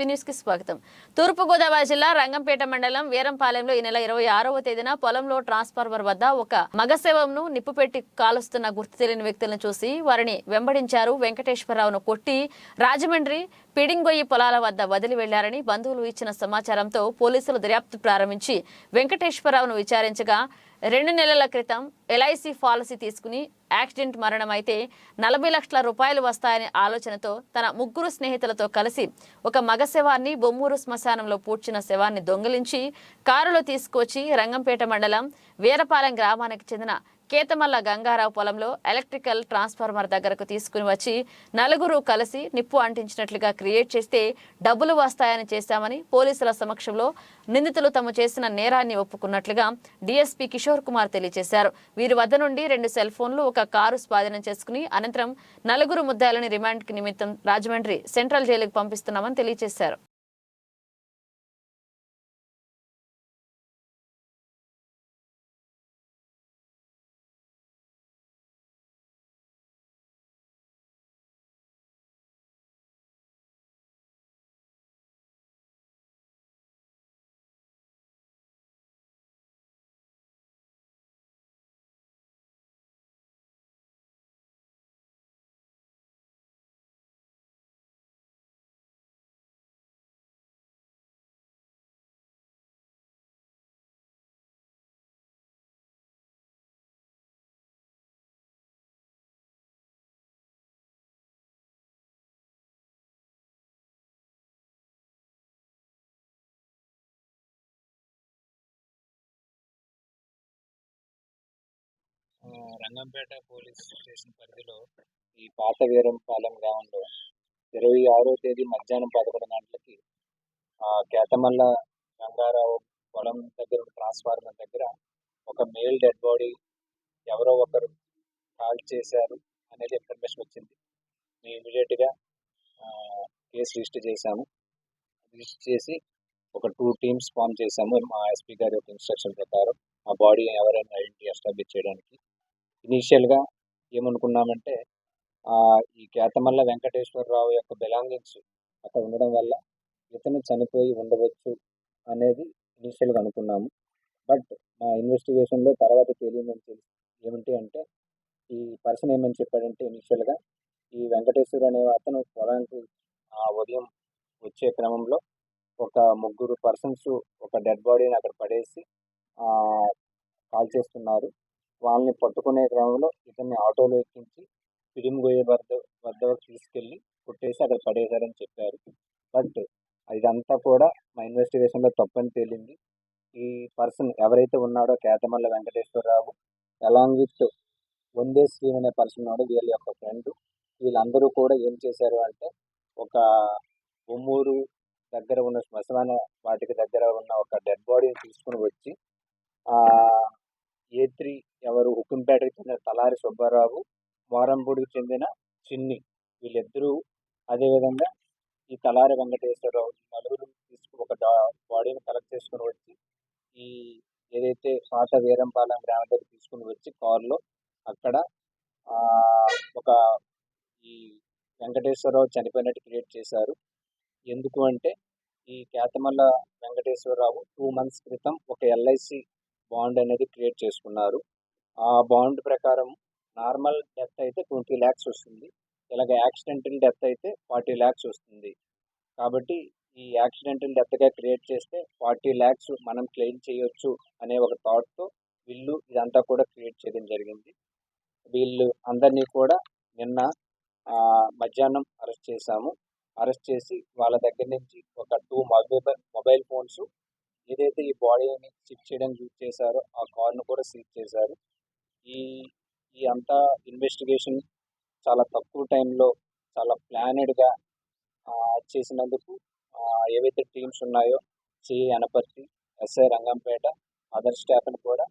SP న్యూస్కి స్వాగతం. తూర్పుగోదావరి జిల్లా రంగంపేట మండలం వీరంపాలెంలో ఈ నెల ఇరవై ఆరవ తేదీన పొలంలో ట్రాన్స్ఫార్మర్ వద్ద ఒక మగశవంను నిప్పుపెట్టి కాలుస్తున్న గుర్తు తెలియని వ్యక్తులను చూసి వారిని వెంబడించారు వెంకటేశ్వరరావును కొట్టి రాజమండ్రి పిడింగొయ్యి పొలాల వద్ద వదిలి వెళ్ళారని బంధువులు ఇచ్చిన సమాచారంతో పోలీసులు దర్యాప్తు ప్రారంభించి వెంకటేశ్వరరావును విచారించగా రెండు నెలల క్రితం ఎల్ఐసి పాలసీ తీసుకుని యాక్సిడెంట్ మరణం అయితే నలభై లక్షల రూపాయలు వస్తాయనే ఆలోచనతో తన ముగ్గురు స్నేహితులతో కలిసి ఒక మగ శవాన్ని బొమ్మూరు శ్మశానంలో పూడ్చిన శవాన్ని దొంగిలించి కారులో తీసుకొచ్చి రంగంపేట మండలం వీరపాలెం గ్రామానికి చెందిన కేతమల్ల గంగారావు పొలంలో ఎలక్ట్రికల్ ట్రాన్స్ఫార్మర్ దగ్గరకు తీసుకుని వచ్చి నలుగురు కలిసి నిప్పు అంటించినట్లుగా క్రియేట్ చేస్తే డబ్బులు వస్తాయని చేశామని పోలీసుల సమక్షంలో నిందితులు తాము చేసిన నేరాన్ని ఒప్పుకున్నట్లుగా డీఎస్పీ కిషోర్ కుమార్ తెలియజేశారు. వీరి వద్ద నుండి రెండు సెల్ ఫోన్లు ఒక కారు స్వాధీనం చేసుకుని అనంతరం నలుగురు ముద్దాయిలని రిమాండ్కి నిమిత్తం రాజమండ్రి సెంట్రల్ జైలుకు పంపిస్తున్నామని తెలియజేశారు. రంగంపేట పోలీస్ స్టేషన్ పరిధిలో ఈ పాత వీరంపాలెం గ్రామంలో ఇరవై ఆరో తేదీ మధ్యాహ్నం పదకొండు గంటలకి ఆ కేతమల్ల రంగారావు పొలం దగ్గర ట్రాన్స్ఫార్మర్ దగ్గర ఒక మేల్ డెడ్ బాడీ ఎవరో ఒకరు కాల్ చేశారు అనేది ఇన్ఫర్మేషన్ వచ్చింది. మేము ఇమీడియట్గా కేసు రిజిస్టర్ చేశాము. రిజిస్టర్ చేసి ఒక టూ టీమ్స్ ఫామ్ చేశాము. మా ఎస్పీ గారి యొక్క ఇన్స్ట్రక్షన్ ప్రకారం ఆ బాడీ ఎవరైనా ఐడెంటిటీ ఎస్టాబ్లిష్ చేయడానికి ఇనీషియల్గా ఏమనుకున్నామంటే ఈ కేతమల్ల వెంకటేశ్వరరావు యొక్క బిలాంగింగ్స్ అక్కడ ఉండడం వల్ల ఇతను చనిపోయి ఉండవచ్చు అనేది ఇనీషియల్గా అనుకున్నాము. బట్ మా ఇన్వెస్టిగేషన్లో తర్వాత తెలియదని తెలిసి ఏమిటి అంటే ఈ పర్సన్ ఏమని చెప్పాడంటే ఇనీషియల్గా ఈ వెంకటేశ్వరు అనే అతను పొలానికి ఆ ఉదయం వచ్చే క్రమంలో ఒక ముగ్గురు పర్సన్స్ ఒక డెడ్ బాడీని అక్కడ పడేసి కాల్ చేస్తున్నారు. వాళ్ళని పట్టుకునే క్రమంలో ఇతన్ని ఆటోలో ఎక్కించి పిడిమిగొయ్య వద్ద వద్ద వరకు తీసుకెళ్ళి కొట్టేసి అక్కడ పడేశారని చెప్పారు. బట్ ఇదంతా కూడా మా ఇన్వెస్టిగేషన్లో తప్పని తేలింది. ఈ పర్సన్ ఎవరైతే ఉన్నాడో కేతమల్ల వెంకటేశ్వరరావు అలాంగ్ విత్ వందే శ్రీన్ అనే పర్సన్ ఉన్నాడు వీళ్ళ యొక్క ఫ్రెండ్ వీళ్ళందరూ కూడా ఏం చేశారు అంటే ఒక బొమ్మూరు దగ్గర ఉన్న శ్మశాన వాటికి దగ్గర ఉన్న ఒక డెడ్ బాడీని తీసుకుని వచ్చి ఏ త్రీ ఎవరు హుకుంపేటకు చెందిన తలారి సుబ్బారావు మోరంపూడికి చెందిన చిన్ని. వీళ్ళిద్దరూ అదేవిధంగా ఈ తలారి వెంకటేశ్వరరావు నలుగురు తీసుకు ఒక బాడీని కలెక్ట్ చేసుకుని వచ్చి ఈ ఏదైతే పాత వీరంపాలెం గ్రామం దగ్గర తీసుకుని వచ్చి కారులో అక్కడ ఒక ఈ వెంకటేశ్వరరావు చనిపోయినట్టు క్రియేట్ చేశారు. ఎందుకు అంటే ఈ కేతమల్ల వెంకటేశ్వరరావు టూ మంత్స్ క్రితం ఒక ఎల్ఐసి బాండ్ అనేది క్రియేట్ చేసుకున్నారు. ఆ బాండ్ ప్రకారం నార్మల్ డెత్ అయితే ట్వంటీ ల్యాక్స్ వస్తుంది. ఇలాగ యాక్సిడెంటల్ డెత్ అయితే ఫార్టీ ల్యాక్స్ వస్తుంది. కాబట్టి ఈ యాక్సిడెంటల్ డెత్గా క్రియేట్ చేస్తే ఫార్టీ ల్యాక్స్ మనం క్లెయిమ్ చేయొచ్చు అనే ఒక థాట్తో వీళ్ళు ఇదంతా కూడా క్రియేట్ చేయడం జరిగింది. వీళ్ళు అందరినీ కూడా నిన్న మధ్యాహ్నం అరెస్ట్ చేశాము. అరెస్ట్ చేసి వాళ్ళ దగ్గర నుంచి ఒక టూ మొబైల్ మొబైల్ ఫోన్స్ ఏదైతే ఈ బాడీని షిఫ్ట్ చేయడానికి యూజ్ చేశారో ఆ కార్ను కూడా సీజ్ చేశారు. ఈ ఈ అంతా ఇన్వెస్టిగేషన్ చాలా తక్కువ టైంలో చాలా ప్లానెడ్గా చేసినందుకు ఏవైతే టీమ్స్ ఉన్నాయో C. Anaparthi SI Rangampeta other స్టాఫ్ని కూడా